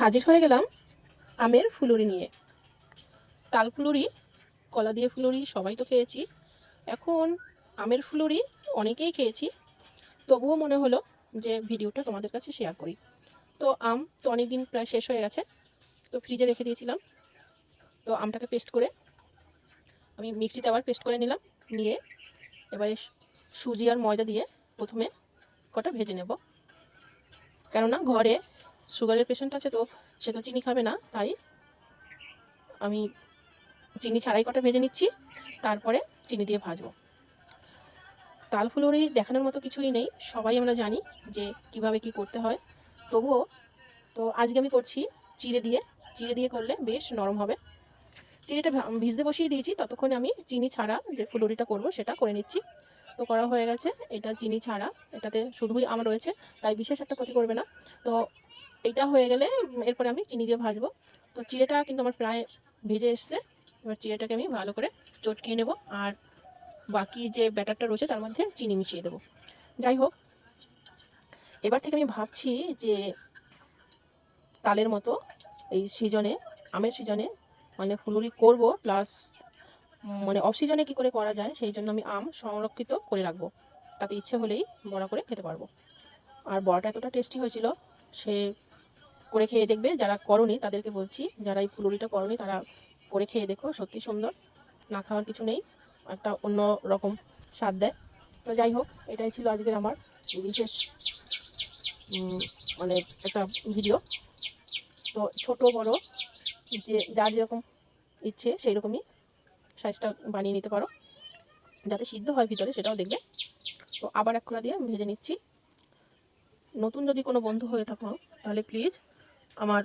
হাজির হয়ে গেলাম আমের ফুলুরি নিয়ে। তাল ফুলুরি, কলা দিয়ে ফুলুরি, সবাই তো খেয়েছি। এখন আমের ফুলুরি অনেকেই খেয়েছি। তবুও মনে হলো যে ভিডিওটা তোমাদের কাছে শেয়ার করি। তো আম তো অনেক দিন প্রায় শেষ হয়ে গেছে, তো ফ্রিজে রেখে দিয়েছিলাম। তো আমটাকে পেস্ট করে আমি মিক্সিতে আবার পেস্ট করে নিলাম, নিয়ে এবারে সুজি আর ময়দা দিয়ে প্রথমে কটা ভেজে নেব। কেননা ঘরে সুগারের পেশেন্ট আছে তো, সে তো চিনি খাবে না, তাই আমি চিনি ছাড়াই কটা ভেজে নিচ্ছি, তারপরে চিনি দিয়ে ভাজবো। তাল ফুলুরি দেখানোর মতো কিছুই নেই, সবাই আমরা জানি যে কীভাবে কি করতে হয়। তবুও তো আজকে আমি করছি চিড়ে দিয়ে চিড়ে দিয়ে করলে বেশ নরম হবে। চিড়েটা ভিজতে বসিয়ে দিয়েছি, ততক্ষণে আমি চিনি ছাড়া যে ফুলুরিটা করব সেটা করে নিচ্ছি। তো করা হয়ে গেছে, এটা চিনি ছাড়া, এটাতে শুধুই আম রয়েছে, তাই বিশেষ একটা ক্ষতি করবে না। তো এইটা হয়ে গেলে এরপরে আমি চিনি দিয়ে ভাজবো। তো চিড়েটা কিন্তু আমার প্রায় ভেজে এসছে। এবার চিড়েটাকে আমি ভালো করে চটকিয়ে নেব আর বাকি যে ব্যাটারটা রয়েছে তার মধ্যে চিনি মিশিয়ে দেবো। যাই হোক, এবার থেকে আমি ভাবছি যে তালের মতো এই সিজনে, আমের সিজনে মানে ফুলুরি করব, প্লাস মানে অফ সিজনে কী করে করা যায়, সেই জন্য আমি আম সংরক্ষিত করে রাখব। তাতে ইচ্ছে হলেই বড়া করে খেতে পারব। আর বড়াটা এতটা টেস্টি হয়েছিল, সে করে খেয়ে দেখবে, যারা করনি তাদেরকে বলছি, যারা এই ফুলুরিটা করনি তারা করে খেয়ে দেখো, সত্যি সুন্দর। না খাওয়ার কিছু নেই, একটা অন্য রকম স্বাদ দেয়। তো যাই হোক, এটাই ছিল আজকের আমার বিশেষ মানে একটা ভিডিও। তো ছোট, বড়, যে, যার যেরকম ইচ্ছে সেই রকমই সাইজটা বানিয়ে নিতে পারো। যাতে সিদ্ধ হয় ভিতরে, সেটাও দেখবে। তো আবার এক খোলা দিয়ে ভেজে নিচ্ছি। নতুন যদি কোনো বন্ধু হয়ে থাকো, তাহলে প্লিজ আমার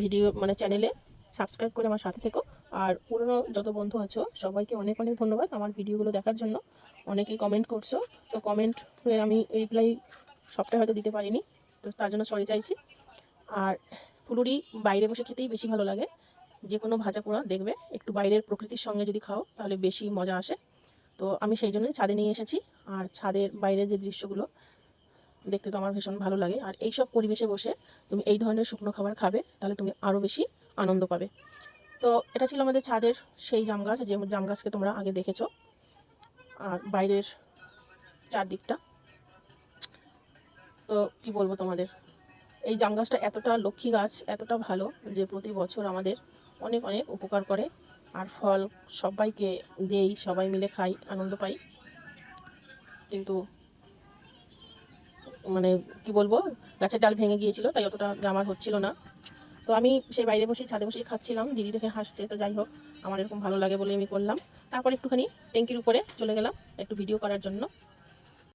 ভিডিও মানে চ্যানেলে সাবস্ক্রাইব করে আমার সাথে থেকো। আর পুরনো যত বন্ধু আছো, সবাইকে অনেক অনেক ধন্যবাদ আমার ভিডিওগুলো দেখার জন্য। অনেকেই কমেন্ট করছ, তো কমেন্ট আমি রিপ্লাই সবটাই হয়তো দিতে পারিনি, তো তার জন্য সরি চাইছি। আর ফুলুরি বাইরে বসে খেতেই বেশি ভালো লাগে। যে কোনো ভাজা পোড়া দেখবে, একটু বাইরের প্রকৃতির সঙ্গে যদি খাও, তাহলে বেশি মজা আসে। তো আমি সেই জন্যই ছাদে নিয়ে এসেছি। আর ছাদের বাইরের যে দৃশ্যগুলো দেখতে তো আমার ভীষণ ভালো লাগে। আর এইসব পরিবেশে বসে তুমি এই ধরনের শুকনো খাবার খাবে, তাহলে তুমি আরও বেশি আনন্দ পাবে। তো এটা ছিল আমাদের ছাদের সেই জাম গাছ, যে জাম গাছকে তোমরা আগে দেখেছ। আর বাইরের চারদিকটা। তো কি বলব তোমাদের? এই জাম গাছটা এতটা লক্ষ্মী গাছ, এতটা ভালো যে প্রতি বছর আমাদের অনেক অনেক উপকার করে। আর ফল সবাইকে দেই, সবাই মিলে খাই, আনন্দ পাই। কিন্তু মানে কি বলব, গাছের ডাল ভেঙে গিয়েছিল, তাই অতটা আমার হচ্ছিল না। তো আমি সেই বাইরে বসে ছাদে বসেই খাচ্ছিলাম, দিদি দেখে হাসছে, তো যাই হোক, আমার এরকম ভালো লাগে বলে আমি করলাম। তারপর একটুখানি ট্যাঙ্কির উপরে চলে গেলাম, একটু ভিডিও করার জন্য।